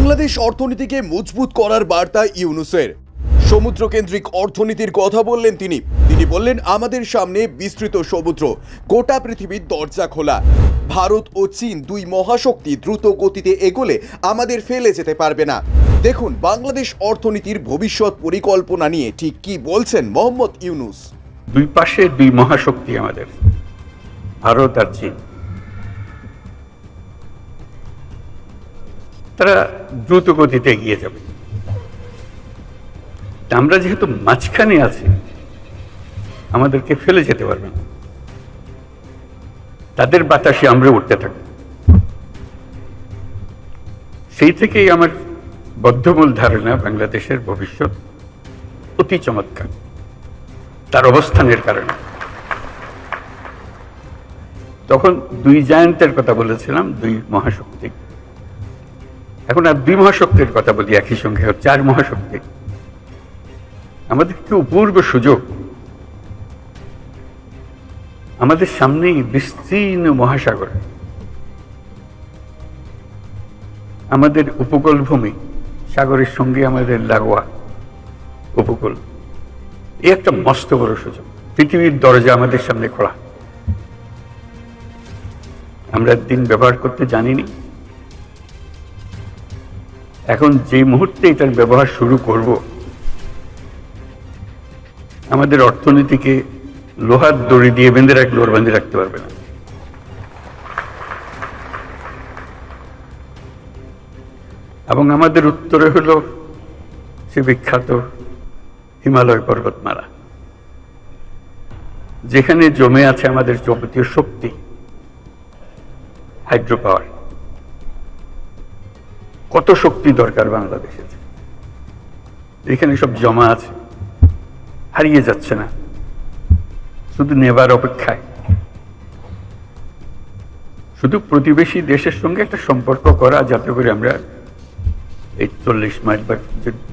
বাংলাদেশ অর্থনীতিকে মজবুত করার বার্তা ইউনুসের। সমুদ্রকেন্দ্রিক অর্থনীতির কথা বললেন তিনি। তিনি বললেন, আমাদের সামনে বিস্তৃত সমুদ্র, গোটা পৃথিবীর দরজা খোলা। ভারত ও চীন দুই মহাশক্তি দ্রুত গতিতে এগোলে আমাদের ফেলে যেতে পারবে না। দেখুন, বাংলাদেশ অর্থনীতির ভবিষ্যৎ পরিকল্পনা নিয়ে ঠিক কি বলছেন মোহাম্মদ ইউনুস? দুই পাশে দুই মহাশক্তি আমাদের, ভারত আর চীন। তারা দ্রুত গতিতে এগিয়ে যাবে। আমরা যেহেতু মাঝখানে আছি, আমাদেরকে ফেলে যেতে পারবে না। তাদের বাতাসে আমরা উঠতে থাকব। সেই থেকেই আমার বদ্ধমূল ধারণা বাংলাদেশের ভবিষ্যৎ অতি চমৎকার। তার অবস্থানের কারণে। তখন দুই জায়ান্টের কথা বলেছিলাম, দুই মহাশক্তি এখন আর দুই মহাশক্তির কথা বলি একই সঙ্গে চার মহাশক্তি। আমাদের কি অপূর্ব সুযোগ। আমাদের সামনেই বিস্তীর্ণ মহাসাগর। আমাদের উপকূল ভূমি সাগরের সঙ্গে আমাদের লাগোয়া উপকূল। এই একটা মস্ত বড় সুযোগ। পৃথিবীর দরজা আমাদের সামনে খোলা। আমরা দিন ব্যবহার করতে জানিনি। এখন যে মুহূর্তে এটার ব্যবহার শুরু করব, আমাদের অর্থনীতিকে লোহার দড়ি দিয়ে বেঁধে রাখলে ওর বেঁধে রাখতে পারবে না। এবং আমাদের উত্তরে হলো সে বিখ্যাত হিমালয় পর্বতমালা, যেখানে জমে আছে আমাদের যাবতীয় শক্তি হাইড্রো পাওয়ার কত শক্তি দরকার বাংলাদেশের? এখানে সব জমা আছে। হারিয়ে যাচ্ছে না। শুধু নেবার অপেক্ষায়। শুধু প্রতিবেশী দেশের সঙ্গে একটা সম্পর্ক করা, যাতে করে আমরা এই চল্লিশ মাইল বা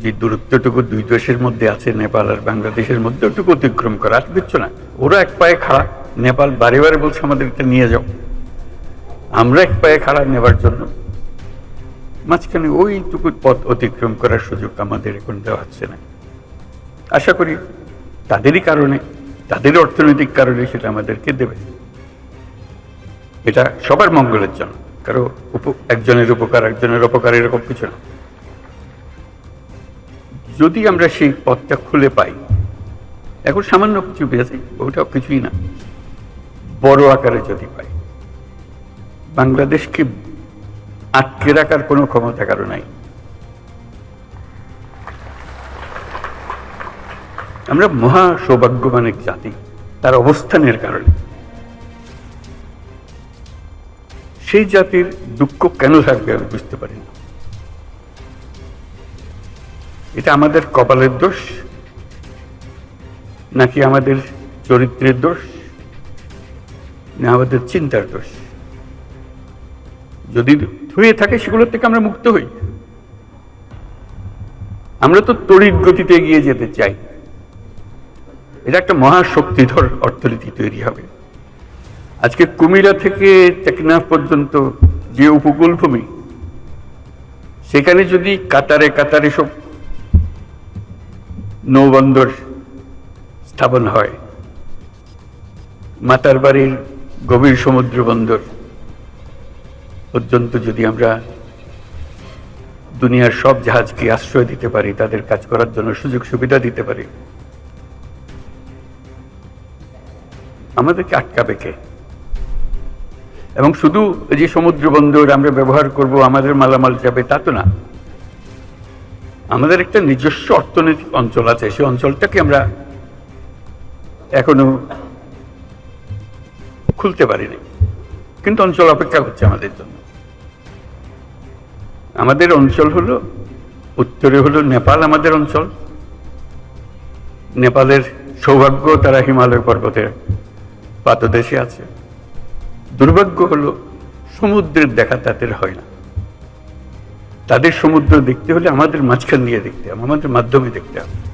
যে- দূরত্বটুকু দুই দেশের মধ্যে আছে, নেপাল আর বাংলাদেশের মধ্যে, ওটুকু অতিক্রম করা। আর না। ওরা এক পায়ে খাড়া। নেপাল বারে বারে বলছে, আমাদের এটা নিয়ে যাও। আমরা এক পায়ে খাড়া নেবার জন্য মাঝখানে ওইটুকু পথ অতিক্রম করার সুযোগ আমাদের এখন দেওয়া হচ্ছে না। আশা করি তাদেরই কারণে, তাদের অর্থনৈতিক কারণে সেটা আমাদেরকে দেবে। এটা সবার মঙ্গলের জন্য, কারও একজনের উপকার, একজনের অপকার এরকম কিছু না। যদি আমরা সেই পথটা খুলে পাই, এখন সামান্য কিছু পেয়েছি, ওটাও কিছুই না। বড় আকারে যদি পাই, বাংলাদেশকে আটকে রাখার কোনো ক্ষমতা কারও নাই। আমরা মহা সৌভাগ্যবান এক জাতি, তার অবস্থানের কারণে। সেই জাতির দুঃখ কেন থাকবে আমি বুঝতে পারি না। এটা আমাদের কপালের দোষ, নাকি আমাদের চরিত্রের দোষ, না আমাদের চিন্তার দোষ? যদি হয়ে থাকে, সেগুলোর থেকে আমরা মুক্ত হই। আমরা তো তড়িৎ গতিতে এগিয়ে যেতে চাই। এটা একটা মহাশক্তিধর অর্থনীতি তৈরি হবে। আজকে কুমিরা থেকে টেকনাফ পর্যন্ত যে উপকূল ভূমি সেখানে যদি কাতারে কাতারে সব নৌবন্দর স্থাপন হয় মাতার বাড়ির গভীর সমুদ্র বন্দর পর্যন্ত যদি আমরা দুনিয়ার সব জাহাজকে আশ্রয় দিতে পারি, তাদের কাজ করার জন্য সুযোগ সুবিধা দিতে পারি, আমাদেরকে আটকাবে কে? এবং শুধু যে সমুদ্র বন্দর আমরা ব্যবহার করব, আমাদের মালামাল যাবে, তা তো না। আমাদের একটা নিজস্ব অর্থনৈতিক অঞ্চল আছে, সেই অঞ্চলটাকে আমরা এখনও খুলতে পারিনি। কিন্তু অঞ্চল অপেক্ষা করছে আমাদের জন্য। আমাদের অঞ্চল হলো, উত্তরে হলো নেপাল আমাদের অঞ্চল। নেপালের সৌভাগ্য তারা হিমালয় পর্বতের পাতদেশে আছে। দুর্ভাগ্য হলো, সমুদ্রের দেখা তাদের হয় না। তাদের সমুদ্র দেখতে হলে আমাদের মাঝখান দিয়ে দেখতে হবে, আমাদের মাধ্যমে দেখতে হবে।